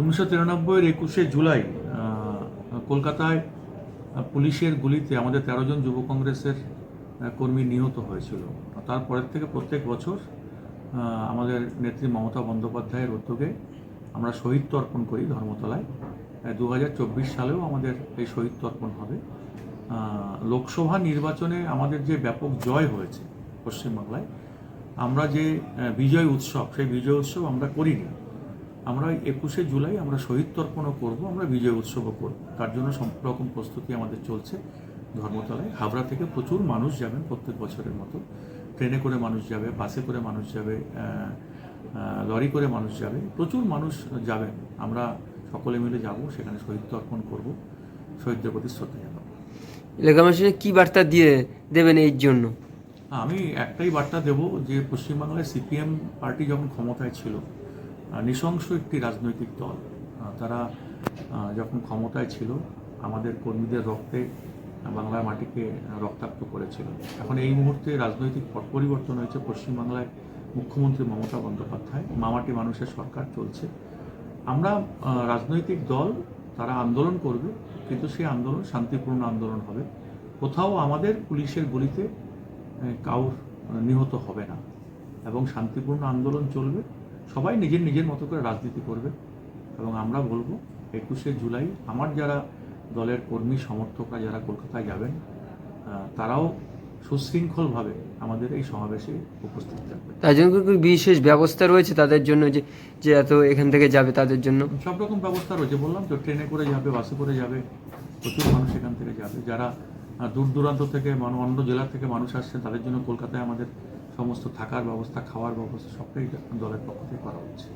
উনিশশো তিরানব্বইয়ের একুশে জুলাই কলকাতায় পুলিশের গুলিতে আমাদের তেরো জন যুব কংগ্রেসের কর্মী নিহত হয়েছিল। তারপরের থেকে প্রত্যেক বছর আমাদের নেত্রী মমতা বন্দ্যোপাধ্যায়ের উদ্যোগে আমরা শহীদ তর্পণ করি ধর্মতলায়। দু হাজার চব্বিশ সালেও আমাদের এই শহীদ তর্পণ হবে। লোকসভা নির্বাচনে আমাদের যে ব্যাপক জয় হয়েছে পশ্চিমবাংলায়, আমরা যে বিজয় উৎসব, সেই বিজয় উৎসব আমরা করিনি। আমরা একুশে জুলাই আমরা শহীদ তর্পণও করব আমরা বিজয় উৎসবও করব। তার জন্য সব রকম প্রস্তুতি আমাদের চলছে ধর্মতলায়। হাবড়া থেকে প্রচুর মানুষ যাবেন প্রত্যেক বছরের মতো। ট্রেনে করে মানুষ যাবে বাসে করে মানুষ যাবে লরি করে মানুষ যাবে। প্রচুর মানুষ যাবেন। আমরা সকলে মিলে যাব সেখানে শহীদ তর্পণ করব শহীদদের প্রতি শ্রদ্ধা জানাব। এলাকাবাসী কি বার্তা দিয়ে দেবেন এই জন্য? আমি একটাই বার্তা দেব যে পশ্চিমবাংলায় সিপিএম পার্টি যখন ক্ষমতায় ছিল নৃশংস একটি রাজনৈতিক দল। তারা যখন ক্ষমতায় ছিল, আমাদের কর্মীদের রক্তে বাংলার মাটিকে রক্তাক্ত করেছিল। এখন এই মুহূর্তে রাজনৈতিক পট পরিবর্তন হয়েছে। পশ্চিমবাংলায় মুখ্যমন্ত্রী মমতা বন্দ্যোপাধ্যায়, মামাটি মানুষের সরকার চলছে। আমরা রাজনৈতিক দল, তারা আন্দোলন করবে, কিন্তু সেই আন্দোলন, শান্তিপূর্ণ আন্দোলন হবে। কোথাও আমাদের পুলিশের গুলিতে কাউর নিহত হবে না। এবং শান্তিপূর্ণ আন্দোলন চলবে। সবাই নিজের নিজের মতো করে রাজনীতি করবে। এবং আমরা বলব একুশে জুলাই আমার যারা দলের কর্মী সমর্থকরা যারা কলকাতায় যাবেন তারাও সুশৃঙ্খলভাবে আমাদের এই সমাবেশে উপস্থিত থাকবে তার জন্য কি বিশেষ ব্যবস্থা রয়েছে তাদের জন্য যে যে এত এখান থেকে যাবে তাদের জন্য? সব রকম ব্যবস্থা রয়েছে বললাম তো ট্রেনে করে যাবে বাসে করে যাবে প্রচুর মানুষ এখান থেকে যাবে। যারা দূর দূরান্ত থেকে মানু- অন্য জেলা থেকে মানুষ আসছেন তাদের জন্য কলকাতায় আমাদের সমস্ত থাকার ব্যবস্থা খাওয়ার ব্যবস্থা সবটাই দলের পক্ষ থেকে করা হচ্ছে।